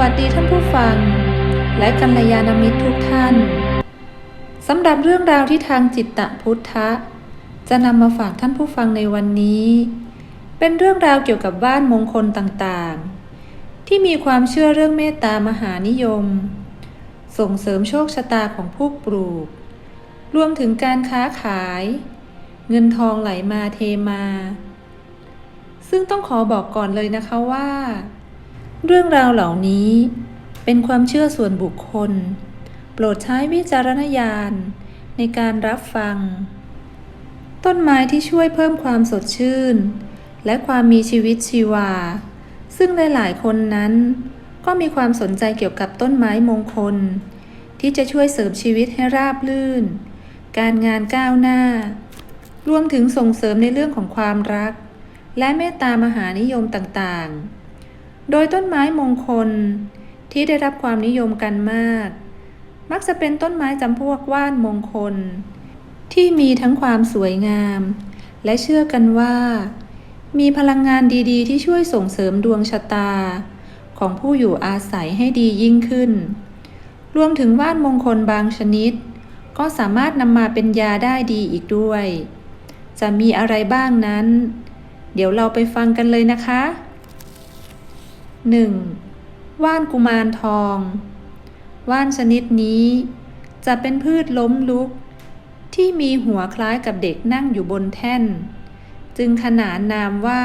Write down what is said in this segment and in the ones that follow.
วัสดีท่านผู้ฟัง และกัลยาณมิตรทุกท่านสำหรับเรื่องราวที่ทางจิตตะพุทธะ จะนำมาฝากท่านผู้ฟังในวันนี้ เป็นเรื่องราวเกี่ยวกับบ้านมงคลต่างๆ ที่มีความเชื่อเรื่องเมตตามหานิยม ส่งเสริมโชคชะตาของผู้ปลูก รวมถึงการค้าขาย เงินทองไหลมาเทมา ซึ่งต้องขอบอกก่อนเลยนะคะว่า เรื่องราวเหล่านี้เป็นความเชื่อส่วนบุคคล โปรดใช้วิจารณญาณในการรับฟัง ต้นไม้ที่ช่วยเพิ่มความสดชื่น และความมีชีวิตชีวา ซึ่งหลายๆคนนั้น ก็มีความสนใจเกี่ยวกับต้นไม้มงคล ที่จะช่วยเสริมชีวิตให้ราบลื่น การงานก้าวหน้า รวมถึงส่งเสริมในเรื่องของความรัก และเมตตามหานิยมต่างๆ โดยต้นไม้มงคลที่ได้รับความนิยมกันมาก มักจะเป็นต้นไม้จำพวกว่านมงคล ที่มีทั้งความสวยงาม และเชื่อกันว่า มีพลังงานดีๆ ที่ช่วยส่งเสริมดวงชะตา ของผู้อยู่อาศัยให้ดียิ่งขึ้น รวมถึงว่านมงคลบางชนิด ก็สามารถนำมาเป็นยาได้ดีอีกด้วย จะมีอะไรบ้างนั้น เดี๋ยวเราไปฟังกันเลยนะคะ 1. ว่านกุมารทอง ว่านชนิดนี้ จะเป็นพืชล้มลุก ที่มีหัวคล้ายกับเด็กนั่งอยู่บนแท่น จึงขนานนามว่า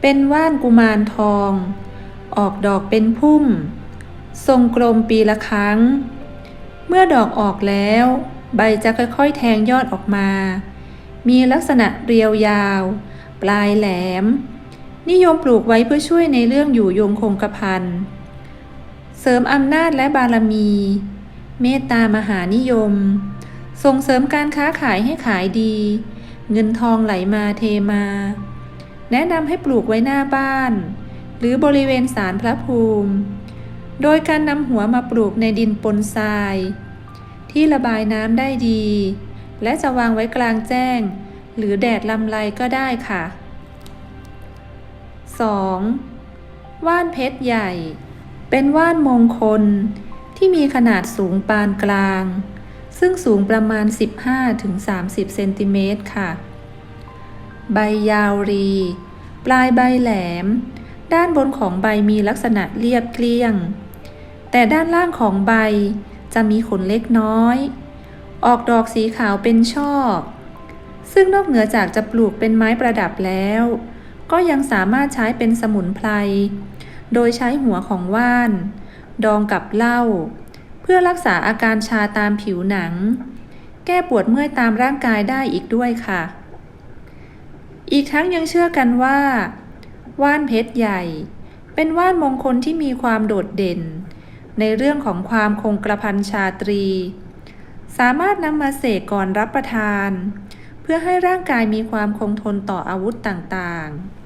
เป็นว่านกุมารทอง ออกดอกเป็นพุ่ม ทรงกลมปีละครั้ง เมื่อดอกออกแล้ว ใบจะค่อยๆ แทงยอดออกมา มีลักษณะเรียวยาว ปลายแหลม นิยมปลูกไว้เพื่อช่วยในเรื่องอยู่ยงคงกระพันเสริมอำนาจและบารมี เมตตามหานิยม ส่งเสริมการค้าขายให้ขายดี เงินทองไหลมาเทมา แนะนำให้ปลูกไว้หน้าบ้าน หรือบริเวณศาลพระภูมิ โดยการนำหัวมาปลูกในดินปนทราย ที่ระบายน้ำได้ดี และจะวางไว้กลางแจ้ง หรือแดดลำไรก็ได้ค่ะ 2. ว่านเพชรใหญ่ เป็นว่านมงคลที่มีขนาดสูงปานกลาง ซึ่งสูงประมาณ 15-30 เซนติเมตรค่ะ ใบยาวรี ปลายใบแหลม ด้านบนของใบมีลักษณะเรียบเกลี้ยง แต่ด้านล่างของใบจะมีขนเล็กน้อย ออกดอกสีขาวเป็นช่อ ซึ่งนอกเหนือจากจะปลูกเป็นไม้ประดับแล้ว ก็ยังสามารถใช้เป็นสมุนไพร โดยใช้หัวของว่าน ดองกับเหล้า เพื่อรักษาอาการชาตามผิวหนัง แก้ปวดเมื่อยตามร่างกายได้อีกด้วยค่ะ อีกทั้งยังเชื่อกันว่า ว่านเพชรใหญ่ เป็นว่านมงคลที่มีความโดดเด่น ในเรื่องของความคงกระพันชาตรี สามารถนำมาเสกก่อนรับประทานเพื่อให้ร่างกายมีความคงทนต่ออาวุธต่างๆ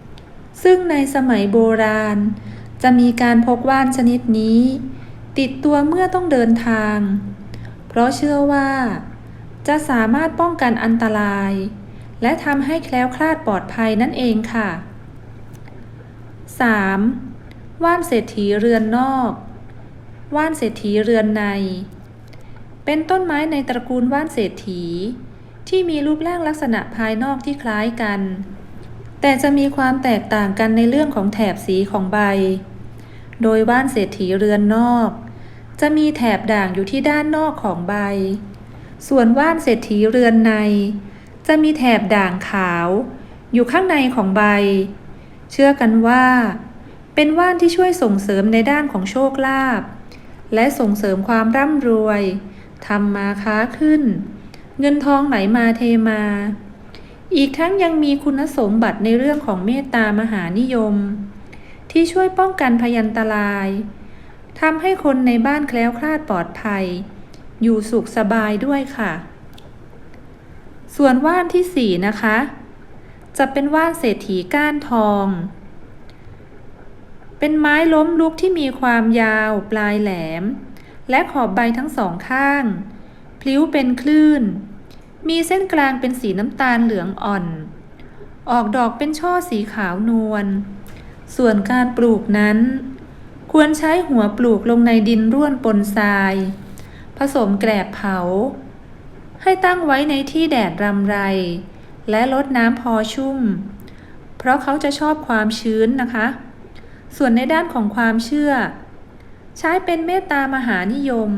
ซึ่งในสมัยโบราณ จะมีการพกว่านชนิดนี้ ติดตัวเมื่อต้องเดินทาง เพราะเชื่อว่า จะสามารถป้องกันอันตราย และทำให้แคล้วคลาดปลอดภัยนั่นเองค่ะ 3. ว่านเศรษฐีเรือนนอก ว่านเศรษฐีเรือนใน เป็นต้นไม้ในตระกูลว่านเศรษฐี ที่มีรูปร่างลักษณะภายนอกที่คล้ายกัน แต่จะมีความแตกต่างกันในเรื่องของแถบสีของใบ โดยว่านเศรษฐีเรือนนอก จะมีแถบด่างอยู่ที่ด้านนอกของใบ ส่วนว่านเศรษฐีเรือนใน จะมีแถบด่างขาว อยู่ข้างในของใบ เชื่อกันว่า เป็นว่านที่ช่วยส่งเสริมในด้านของโชคลาภและส่งเสริมความร่ำรวยทำมาค้าขึ้น เงินทองไหลมาเทมา อีกทั้งยังมีคุณสมบัติในเรื่องของเมตตามหานิยม ที่ช่วยป้องกันพยันตรายทำให้คนในบ้านแคล้วคลาดปลอดภัย อยู่สุขสบายด้วยค่ะ ส่วนว่านที่สี่นะคะ จะเป็นว่านเศรษฐีก้านทอง เป็นไม้ล้มลุกที่มีความยาว ปลายแหลม และขอบใบทั้งสองข้าง พลิ้วเป็นคลื่น มีเส้นกลางเป็นสีน้ำตาลเหลืองอ่อน ออกดอกเป็นช่อสีขาวนวล ส่วนการปลูกนั้น ควรใช้หัวปลูกลงในดินร่วนปนทราย ผสมแกลบเผา ให้ตั้งไว้ในที่แดดรำไร และลดน้ำพอชุ่ม เพราะเขาจะชอบความชื้นนะคะ ส่วนในด้านของความเชื่อ ใช้เป็นเมตตามหานิยม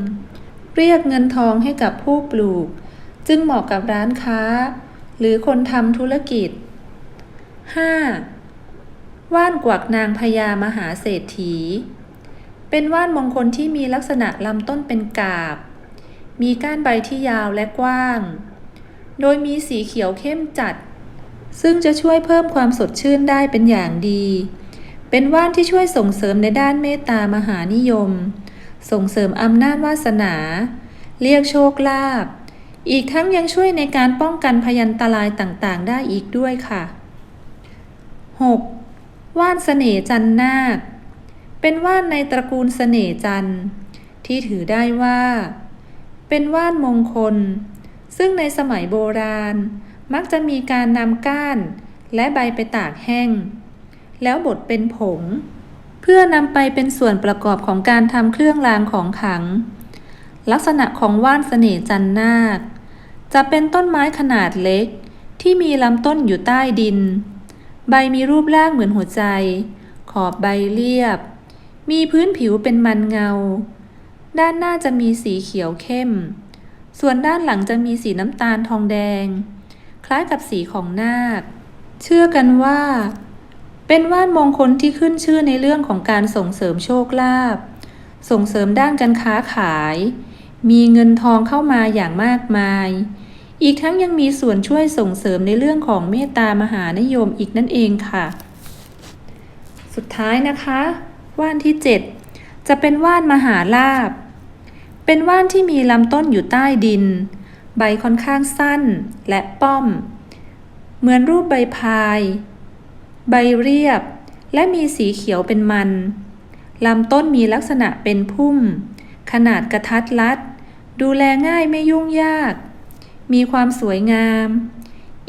เรียกเงินทองให้กับผู้ปลูก จึงเหมาะกับร้านค้า หรือคนทำธุรกิจ 5. ว่านกวักนางพญามหาเศรษฐี เป็นว่านมงคลที่มีลักษณะลำต้นเป็นกาบ มีก้านใบที่ยาวและกว้าง โดยมีสีเขียวเข้มจัด ซึ่งจะช่วยเพิ่มความสดชื่นได้เป็นอย่างดี เป็นว่านที่ช่วยส่งเสริมในด้านเมตตามหานิยม ส่งเสริมอำนาจวาสนา เรียกโชคลาภ อีกทั้งยังช่วยในการป้องกันพยันตรายต่างๆ ได้อีกด้วยค่ะ 6. ว่านเสน่จันนาค เป็นว่านในตระกูลเสน่จันที่ถือได้ว่า เป็นว่านมงคล ซึ่งในสมัยโบราณ มักจะมีการนำก้าน และใบไปตากแห้ง แล้วบดเป็นผง เพื่อนำไปเป็นส่วนประกอบของการทำเครื่องรางของขลังลักษณะของว่านเสน่จันนาค จะเป็นต้นไม้ขนาดเล็ก ที่มีลำต้นอยู่ใต้ดิน ใบมีรูปร่างเหมือนหัวใจ ขอบใบเรียบ มีพื้นผิวเป็นมันเงา ด้านหน้าจะมีสีเขียวเข้ม ส่วนด้านหลังจะมีสีน้ำตาลทองแดง คล้ายกับสีของนาค เชื่อกันว่า เป็นว่านมงคลที่ขึ้นชื่อในเรื่องของการส่งเสริมโชคลาภส่งเสริมด้านการค้าขาย มีเงินทองเข้ามาอย่างมากมาย อีกทั้งยังมีส่วนช่วยส่งเสริมในเรื่องของเมตตามหานิยมอีกนั่นเองค่ะ สุดท้ายนะคะ ว่านที่ 7 จะเป็นว่านมหาลาบ เป็นว่านที่มีลำต้นอยู่ใต้ดิน ใบค่อนข้างสั้นและป้อม เหมือนรูปใบพาย ใบเรียบ และมีสีเขียวเป็นมันลำต้นมีลักษณะเป็นพุ่ม ขนาดกระทัดรัด ดูแลง่ายไม่ยุ่งยาก มีความสวยงาม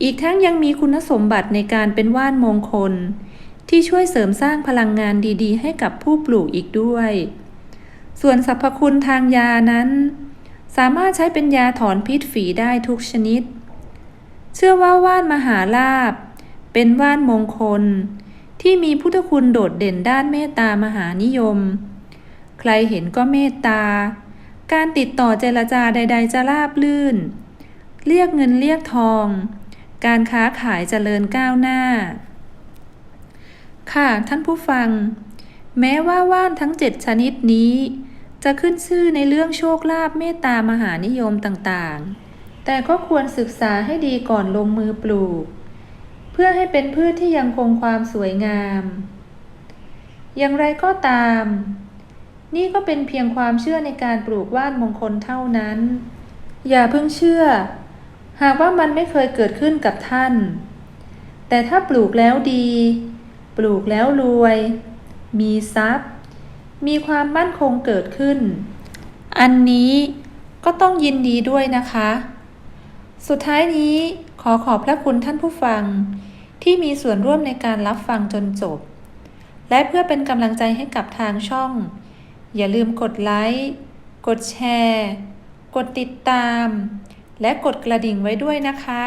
อีกทั้งยังมีคุณสมบัติในการเป็นว่านมงคล ที่ช่วยเสริมสร้างพลังงานดีๆ ให้กับผู้ปลูกอีกด้วย ส่วนสรรพคุณทางยานั้น สามารถใช้เป็นยาถอนพิษฝีได้ทุกชนิด เชื่อว่าว่านมหาลาบ เป็นว่านมงคล ที่มีพุทธคุณโดดเด่นด้านเมตตามหานิยม ใครเห็นก็เมตตา การติดต่อเจรจาใด ๆ จะราบลื่น เรียกเงินเรียกทอง การค้าขายเจริญก้าวหน้า ค่ะท่านผู้ฟัง แม้ว่าว่านทั้งเจ็ดชนิดนี้ จะขึ้นชื่อในเรื่องโชคลาภเมตตามหานิยมต่างๆ แต่ก็ควรศึกษาให้ดีก่อนลงมือปลูก เพื่อให้เป็นพืชที่ยังคงความสวยงาม อย่างไรก็ตาม นี่ก็เป็นเพียงความเชื่อในการปลูกว่านมงคลเท่านั้น อย่าเพิ่งเชื่อ หากว่ามันไม่เคยเกิดขึ้นกับท่าน แต่ถ้าปลูกแล้วดี ปลูกแล้วรวย มีทรัพย์ มีความมั่นคงเกิดขึ้น อันนี้ก็ต้องยินดีด้วยนะคะ สุดท้ายนี้ขอขอบพระคุณท่านผู้ฟัง ที่มีส่วนร่วมในการรับฟังจนจบ และเพื่อเป็นกำลังใจให้กับทางช่อง อย่าลืมกดไลค์ กดแชร์ กดติดตาม และกดกระดิ่งไว้ด้วยนะคะ